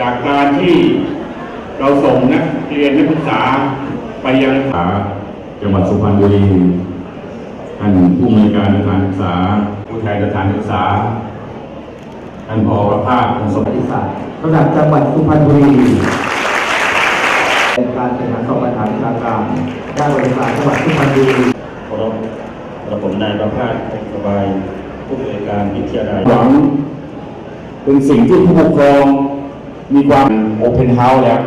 จากการที่เราส่งนักเรียนนักศึกษาไปยังศึกษาจังหวัดสุพรรณบุรีท่านผู้มีการสถานศึกษา ผู้แทนสถานศึกษาท่านผอประภาสคงสมบริษัทระดับจังหวัดสุพรรณบุรีเป็นการแข่งขันสอบปัญหาวิชาการด้านบริษัทจังหวัดสุพรรณบุรีเคารพกระผมนายประภาสคงสบายผู้อำนวยการวิทยาลัยหวังเป็นสิ่งที่ผู้ปกครอง มีความโอเพนเฮาส์แล้ว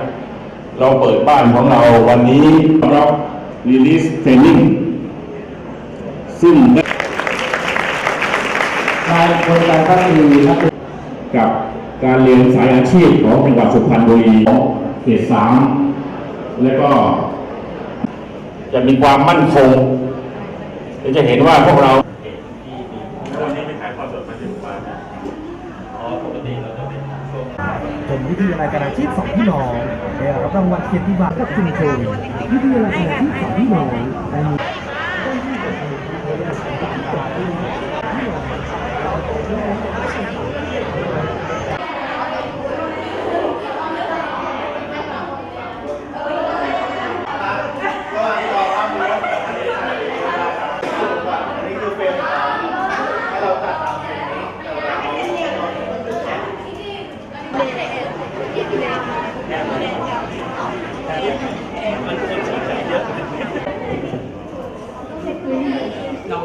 เราเปิดบ้านของเราวันนี้เรา release training ซึ่งนายบริการพัฒนีกับการเรียนสายอาชีพของจังหวัดสุพรรณบุรีเขตสามและก็ จะมีความมั่นคงจะเห็นว่าพวกเราวันนี้ไม่ขายความสดมาถึงวันนะอ๋อปกติเราจะเป็น ช่วงเป็นวิทยาลัยการอาชีพสองพี่น้องได้รับรางวัลเกียรติบัตรกับชุมชนวิทยาลัยการอาชีพสองพี่น้องในนี้ มันคนสนใจเยอะเรา